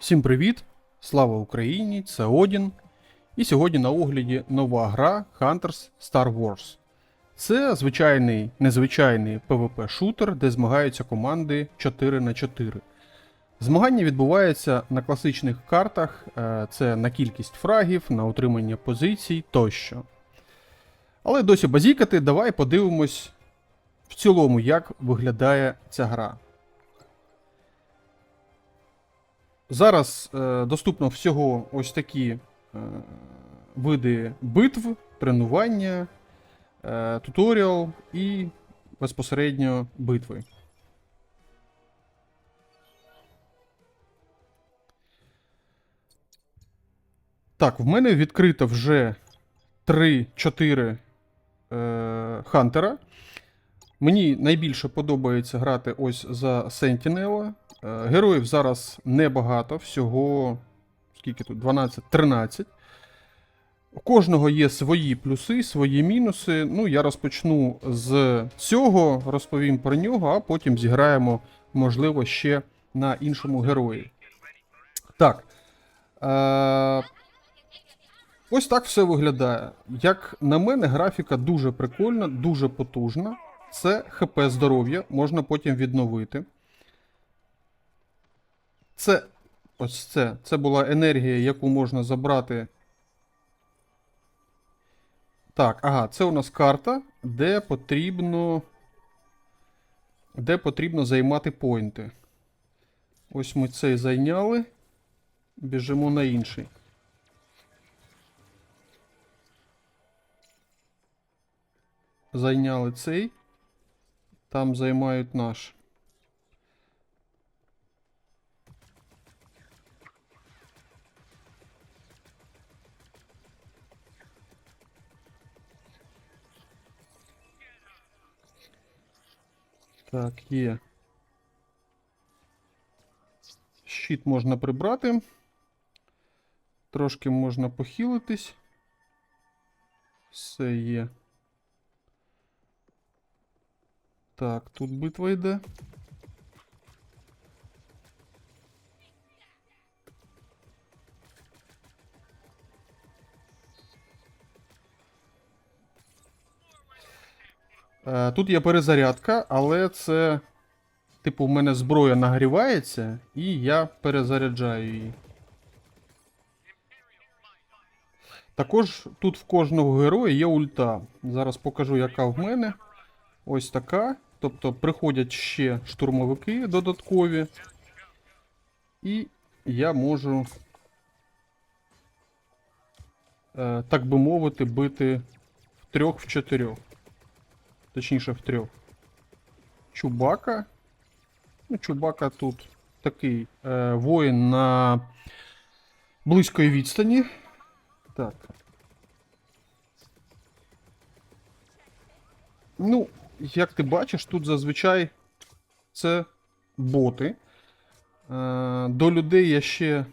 Всім привіт! Слава Україні! Це Одін. І сьогодні на огляді нова гра Hunters Star Wars. Це звичайний незвичайний PvP-шутер, де змагаються команди 4 на 4. Змагання відбуваються на класичних картах: е, це на кількість фрагів, на утримання позицій тощо. Але досі базікати, давай подивимось в цілому, як виглядає ця гра. Зараз е, доступно всього ось такі е, види битв, тренування, е, туторіал і безпосередньо битви. Так, в мене відкрито вже 3-4 е, хантера. Мені найбільше подобається грати ось за Sentinel. Е, Героїв зараз небагато, всього скільки тут? 12-13. У кожного є свої плюси, свої мінуси. Ну, я розпочну з цього, розповім про нього, а потім зіграємо, можливо, ще на іншому герої. Так. Е- ось так все виглядає. Як на мене, графіка дуже прикольна, дуже потужна. Це ХП здоров'я, можна потім відновити. Це ось це. Це була енергія, яку можна забрати. Так, ага, це у нас карта, де потрібно. Де потрібно займати поінти. Ось ми цей зайняли. Біжимо на інший. Зайняли цей. Там займають наш. Так, є. Щит можна прибрати. Трошки можна похилитись. Все є. Так, тут битва йде. Тут є перезарядка, але це. Типу, в мене зброя нагрівається, і я перезаряджаю її. Також тут в кожного героя є ульта. Зараз покажу, яка в мене. Ось така. Тобто приходять ще штурмовики додаткові. І я можу, е, так би мовити, бити в трьох в чотирьох. Точніше, в трьох. Чубака. Ну, Чубака тут такий е, воїн на близької відстані. Так. Ну, як ти бачиш, тут зазвичай це боти. Е, до людей я ще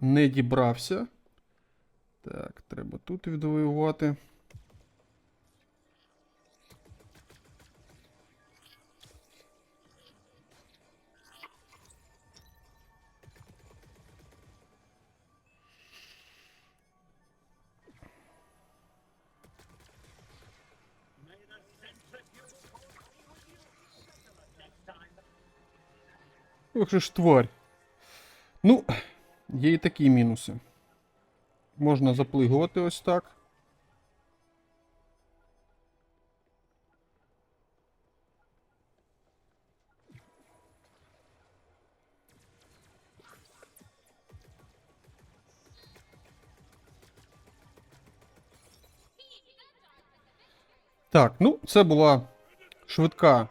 не дібрався. Так, треба тут відвоювати. Ох же ж тварь. Ну, є і такі мінуси. Можна заплигувати ось так. Так, ну, це була швидка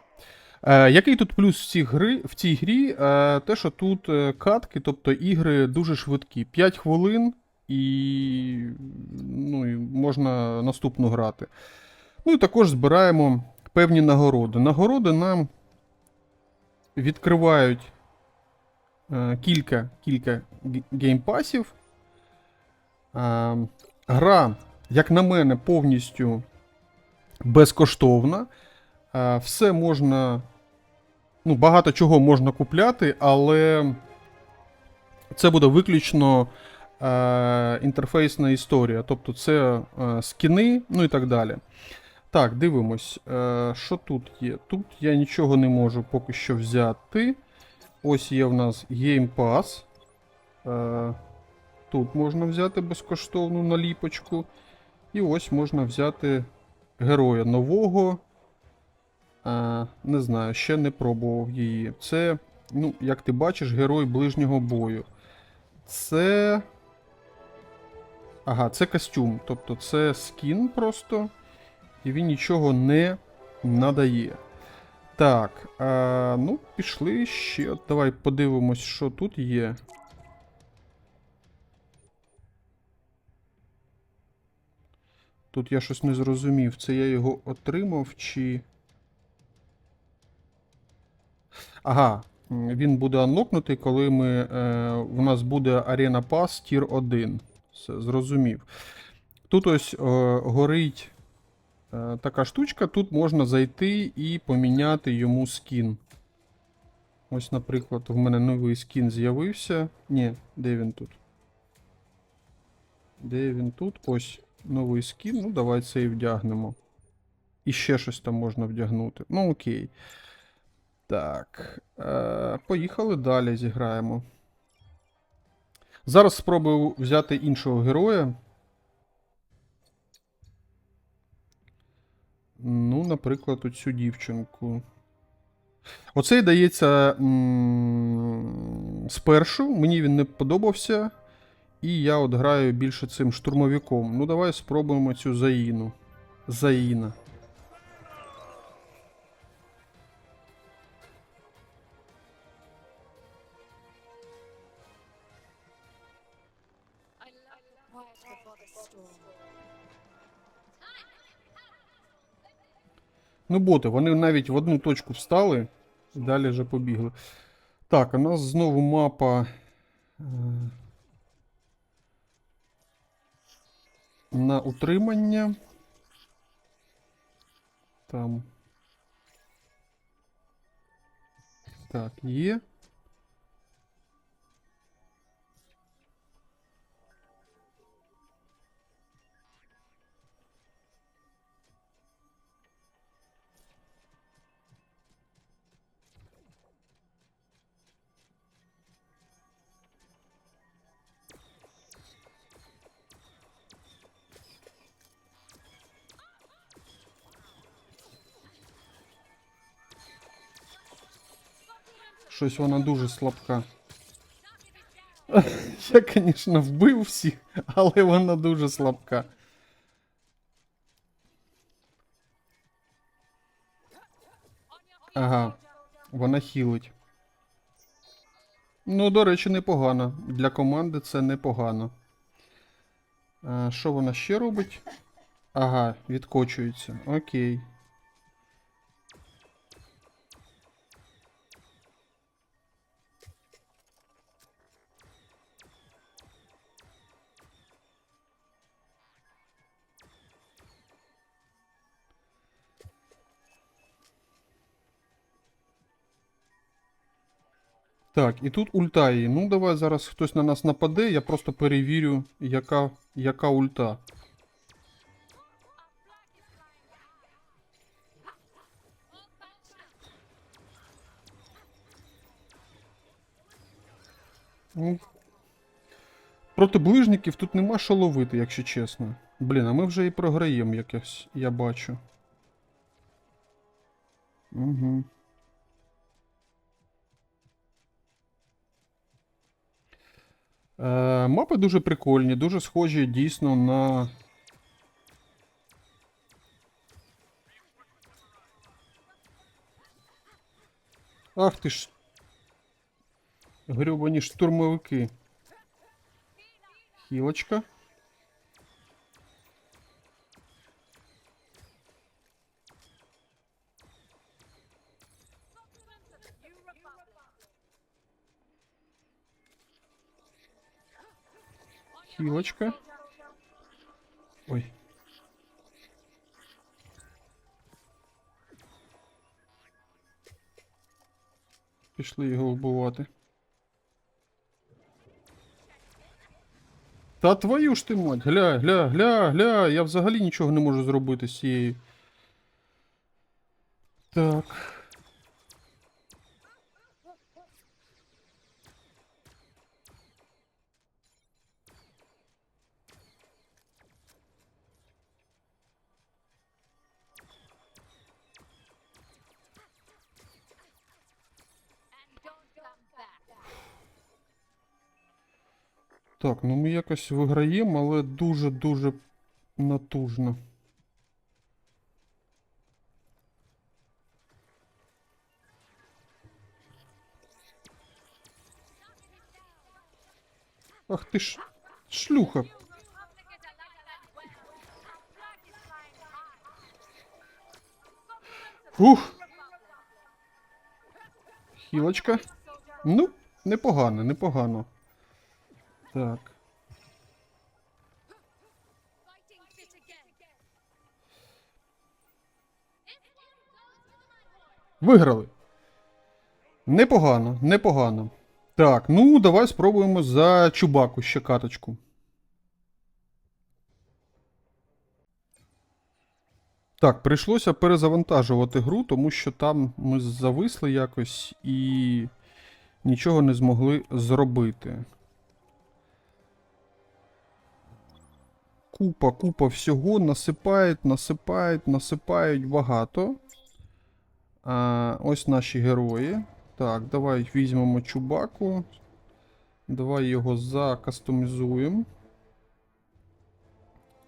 Е, який тут плюс в цій, гри, в цій грі? Е, те, що тут е, катки, тобто ігри дуже швидкі. 5 хвилин і ну, і можна наступну грати. Ну і також збираємо певні нагороди. Нагороди нам відкривають е, кілька кілька геймпасів. Е, гра, як на мене, повністю безкоштовна. Е, Все можна. Ну, багато чого можна купляти, але це буде виключно е, інтерфейсна історія. Тобто це е, скіни, ну і так далі. Так, дивимось, е, що тут є. Тут я нічого не можу поки що взяти. Ось є в нас Game Pass. Е, тут можна взяти безкоштовну наліпочку. І ось можна взяти героя нового. Е, не знаю, ще не пробував її. Це, ну, як ти бачиш, герой ближнього бою. Це. Ага, це костюм. Тобто це скін просто. І він нічого не надає. Так, е, ну, пішли ще. Давай подивимось, що тут є. Тут я щось не зрозумів. Це я його отримав чи. Ага, він буде анлокнутий, коли ми, е, у нас буде Arena Pass Tier 1. Все, зрозумів. Тут ось е, горить е, така штучка, тут можна зайти і поміняти йому скін. Ось, наприклад, в мене новий скін з'явився. Ні, де він тут? Де він тут? Ось новий скін. Ну, давай це і вдягнемо. І ще щось там можна вдягнути. Ну, окей. Так. Е, поїхали далі, зіграємо. Зараз спробую взяти іншого героя. Ну, наприклад, оцю дівчинку. Оцей дається спершу. Мені він не подобався. І я от граю більше цим штурмовиком. Ну, давай спробуємо цю Заїну. Заїна. Ну, боти, вони навіть в одну точку встали і далі вже побігли. Так, у нас знову мапа. е, На утримання. Там. Так, є. Щось вона дуже слабка. Я, звісно, вбив всіх, але вона дуже слабка. Ага, вона хілить. Ну, до речі, непогано. Для команди це непогано. А, що вона ще робить? Ага, відкочується. Окей. Так, і тут ульта є. Ну, давай зараз хтось на нас нападе, я просто перевірю, яка, яка ульта. Ну, проти ближників тут нема що ловити, якщо чесно. Блін, а ми вже і програємо якось, я бачу. Угу. Е, мапи дуже прикольні, дуже схожі дійсно на. Ах ти ж. Грюбані штурмовики. Хілочка. Хілочка. Ой. Пішли його вбивати. Та твою ж ти мать, гля, гля, гля, гля, я взагалі нічого не можу зробити з цією. Так. Так, ну ми якось виграємо, але дуже-дуже натужно. Ах ти ж шлюха. Фух. Хілочка. Ну, непогано, непогано. Так. Виграли. Непогано, непогано. Так, ну давай спробуємо за чубаку ще каточку. Так, прийшлося перезавантажувати гру, тому що там ми зависли якось і нічого не змогли зробити. Купа, купа всього насипають, насипають, насипають багато. А, ось наші герої. Так, давай візьмемо чубаку. Давай його закастомізуємо.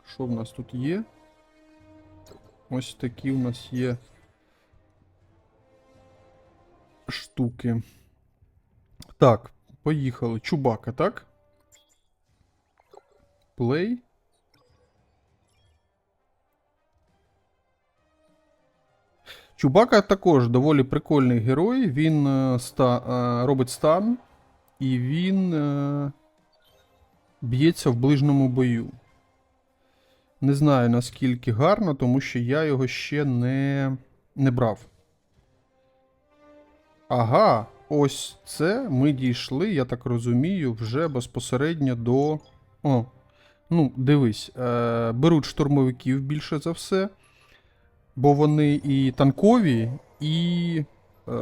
Що в нас тут є? Ось такі у нас є штуки. Так, поїхали. Чубака, так? Плей. Чубака також доволі прикольний герой. Він е, ста, е, робить стан, і він е, б'ється в ближньому бою. Не знаю наскільки гарно, тому що я його ще не, не брав. Ага, ось це ми дійшли, я так розумію, вже безпосередньо до. О, ну, дивись, е, беруть штурмовиків більше за все бо вони і танкові, і е,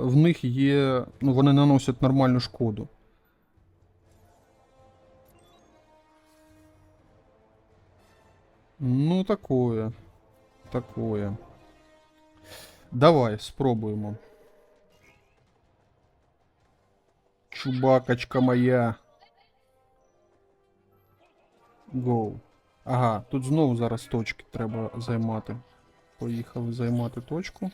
в них є. Ну, вони наносять нормальну шкоду. Ну, такое. Такое. Давай, спробуємо. Чубакочка моя. Гоу. Ага, тут знову зараз точки треба займати. Поїхали займати точку.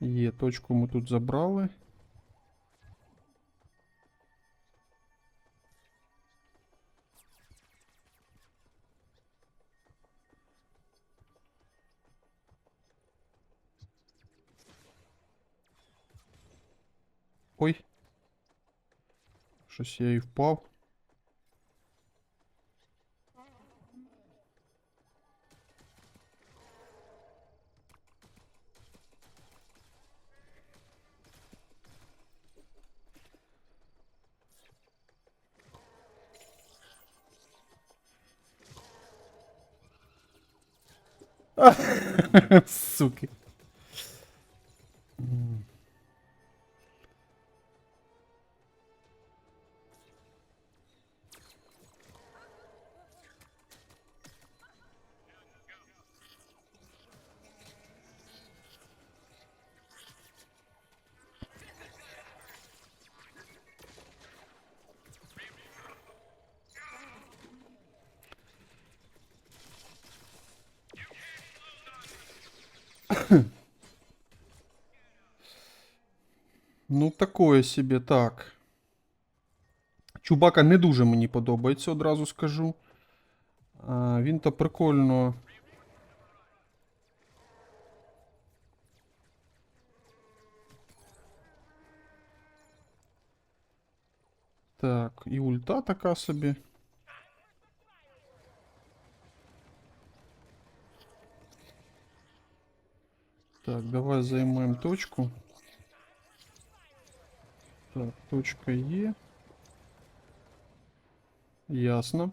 Є, точку ми тут забрали. Ой. Щось я і впав. Суки. такое собі, так. Чубака не дуже мені подобається, одразу скажу. А, він то прикольно. Так, і ульта така собі. Так, давай займемо точку. Так, точка Е. Ясно.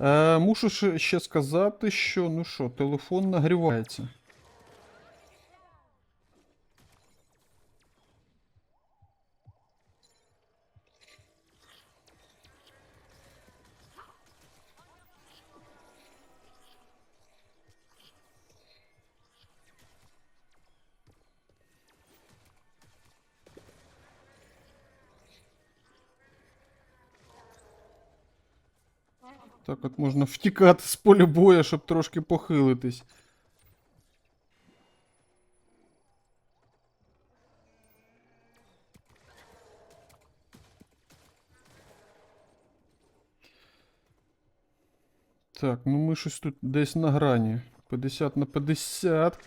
Е, мушу ще, сказати, що ну що, телефон нагрівається. Так от можна втікати з поля бою, щоб трошки похилитись. Так, ну ми щось тут десь на грані. 50 на 50.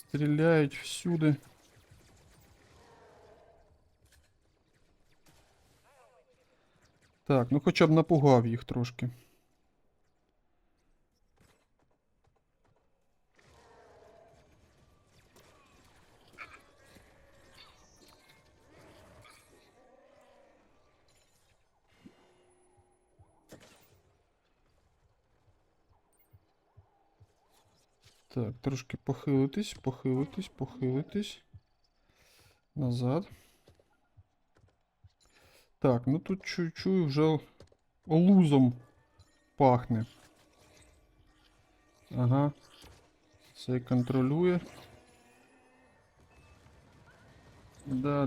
Стріляють всюди. Так, ну хоча б напугав їх трошки. Трошки похилитись, похилитись, похилитись. Назад. Так, ну тут чую, чую вже лузом пахне. Ага. Цей контролює. Да,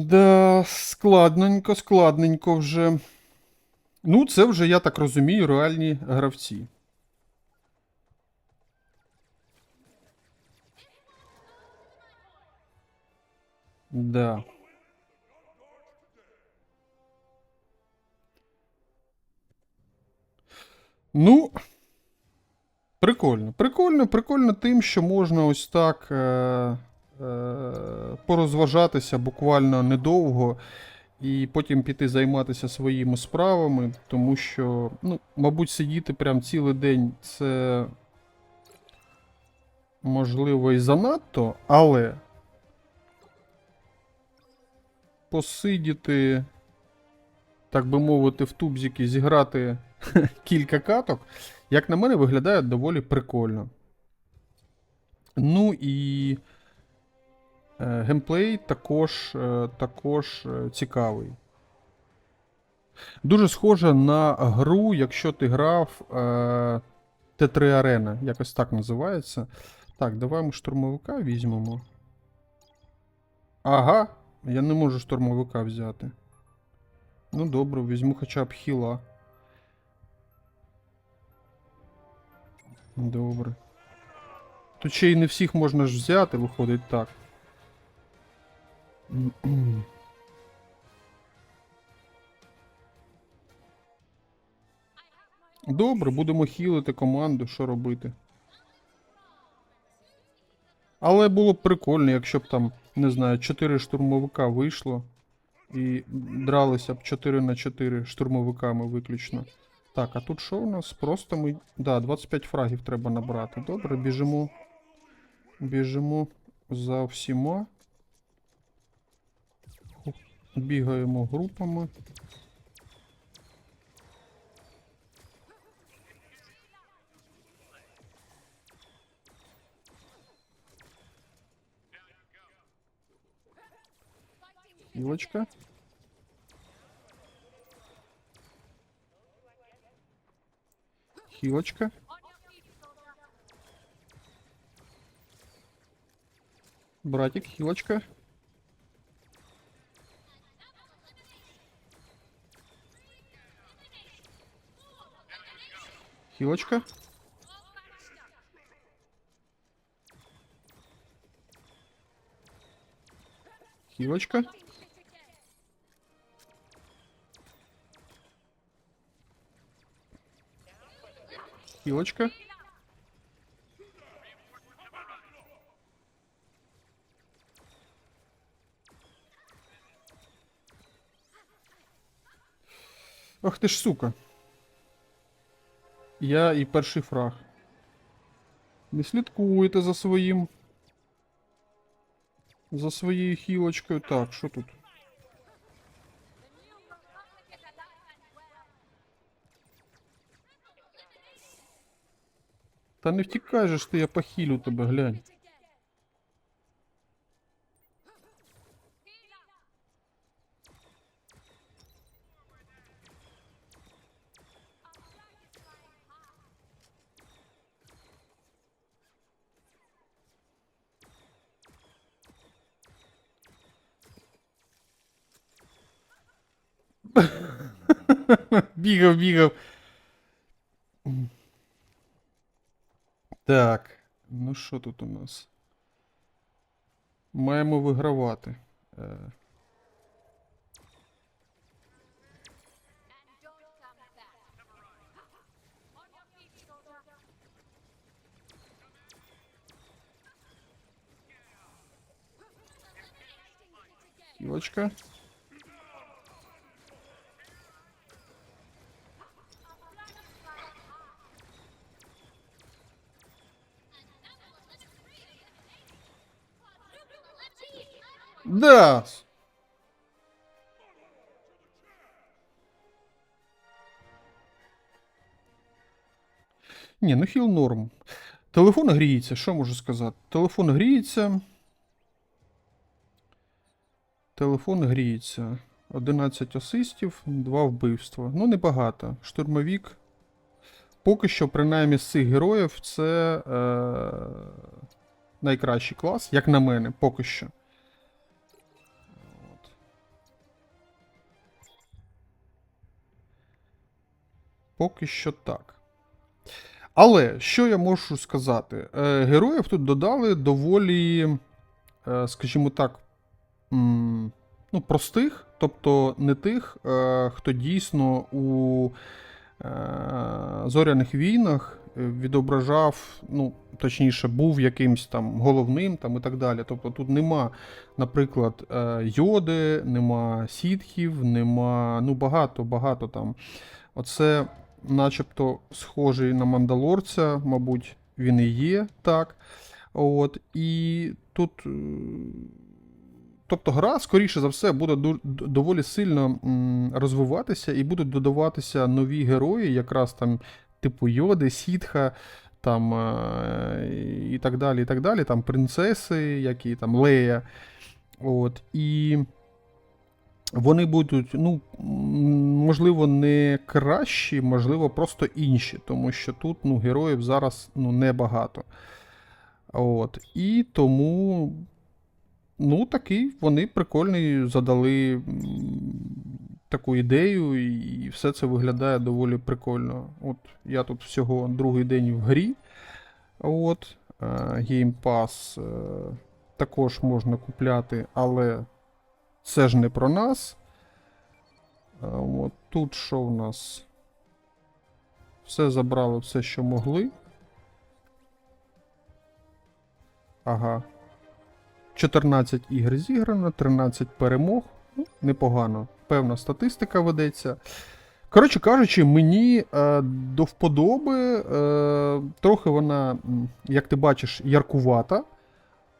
да, складненько, складненько вже. Ну, це вже, я так розумію, реальні гравці. Да. Ну, прикольно. Прикольно, прикольно тим, що можна ось так е, порозважатися буквально недовго і потім піти займатися своїми справами, тому що, ну, мабуть, сидіти прям цілий день це можливо і занадто, але посидіти, так би мовити, в тубзики, зіграти кілька каток, як на мене, виглядає доволі прикольно. Ну і е, геймплей також, е, також е, цікавий. Дуже схоже на гру, якщо ти грав е, Т3 Arena, якось так називається. Так, давай ми штурмовика візьмемо. Ага, я не можу штурмовика взяти. Ну добре, візьму хоча б хіла. Добре. Тут ще й не всіх можна ж взяти, виходить так. Добре, будемо хілити команду, що робити. Але було б прикольно, якщо б там, не знаю, 4 штурмовика вийшло. І дралися б 4 на 4 штурмовиками виключно. Так, а тут що у нас? Просто ми. Да, 25 фрагів треба набрати. Добре, біжимо. Біжимо за всіма. Ху- Бігаємо групами. Хілочка. Хілочка. Братик, хілочка. Хілочка. Хілочка. Fighting fit again. Хілочка. Ах ти ж сука. Я і перший фраг. Не слідкуєте за своїм. За своєю хілочкою. Так, що тут? Та не втікай же ж ти, я похилю тебе, глянь. Бігав, бігав. Так. Ну що тут у нас? Маємо вигравати. Е, Да! Ні, ну хіл норм. Телефон гріється, що можу сказати? Телефон гріється. Телефон гріється. 11 асистів, 2 вбивства. Ну, небагато. Штурмовік. Поки що, принаймні, з цих героїв, це е- найкращий клас, як на мене, поки що. Поки що так. Але що я можу сказати? Е, героїв тут додали доволі, е, скажімо так, ну, простих, тобто не тих, е, хто дійсно у зоряних війнах відображав, ну, точніше, був якимсь там головним там, і так далі. Тобто тут нема, наприклад, йоди, нема сітхів, нема ну, багато, багато там. Оце, начебто, схожий на мандалорця, мабуть, він і є так. От, і тут. е, Тобто гра, скоріше за все, буде доволі сильно розвиватися і будуть додаватися нові герої, якраз там, типу Йоди, Сітха, там, е, і так далі, і так далі, там принцеси, які там Лея. От, і вони будуть, ну, можливо, не кращі, можливо, просто інші, тому що тут ну, героїв зараз ну, небагато. От, і тому Ну, такий вони прикольний, задали таку ідею, і все це виглядає доволі прикольно. От я тут всього другий день в грі. От, е, Game Pass е, також можна купляти, але це ж не про нас. От тут що в нас? Все забрали, все, що могли. Ага. 14 ігр зіграно, 13 перемог. Ну, непогано. Певна статистика ведеться. Коротше кажучи, мені е, до вподоби. Е, трохи вона, як ти бачиш, яркувата.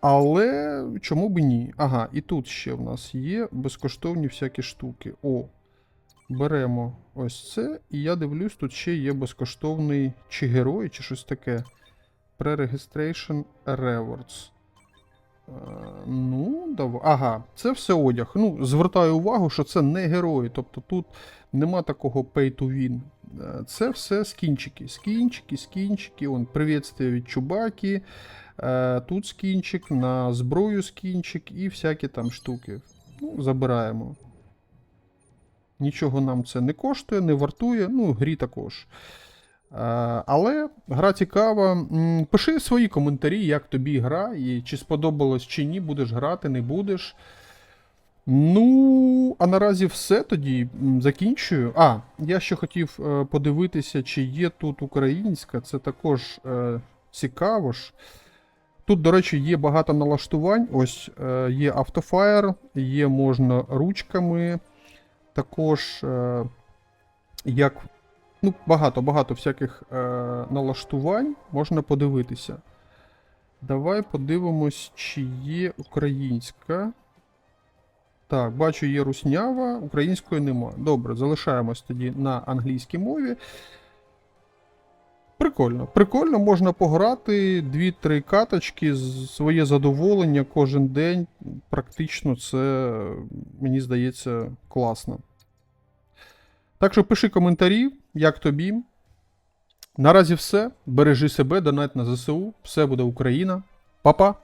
Але чому б ні? Ага, і тут ще в нас є безкоштовні всякі штуки. О, беремо ось це. І я дивлюсь, тут ще є безкоштовний чи герой, чи щось таке. Pre-registration rewards. Е, Ну, давай. Ага, це все одяг. Ну, звертаю увагу, що це не герої. Тобто тут нема такого pay to win. Е, Це все скінчики. Скінчики, скінчики. Он, привітствие від Чубаки. Е, Тут скінчик, на зброю скінчик і всякі там штуки. Ну, забираємо. Нічого нам це не коштує, не вартує. Ну, грі також. Е, Але гра цікава. Пиши свої коментарі, як тобі гра, і чи сподобалось чи ні, будеш грати, не будеш. Ну, а наразі все тоді закінчую. А, я ще хотів е, подивитися, чи є тут українська. Це також цікаво ж. Тут, до речі, є багато налаштувань. Ось е, є автофаєр, є можна ручками. Також е, як. Ну, багато, багато всяких е, налаштувань можна подивитися. Давай подивимось, чи є українська. Так, бачу, є руснява, української нема. Добре, залишаємось тоді на англійській мові. Прикольно. Прикольно, можна пограти 2-3 каточки, своє задоволення кожен день. Практично це, мені здається, класно. Так що пиши коментарі, як тобі. Наразі все. Бережи себе, донать на ЗСУ. Все буде Україна. Па-па!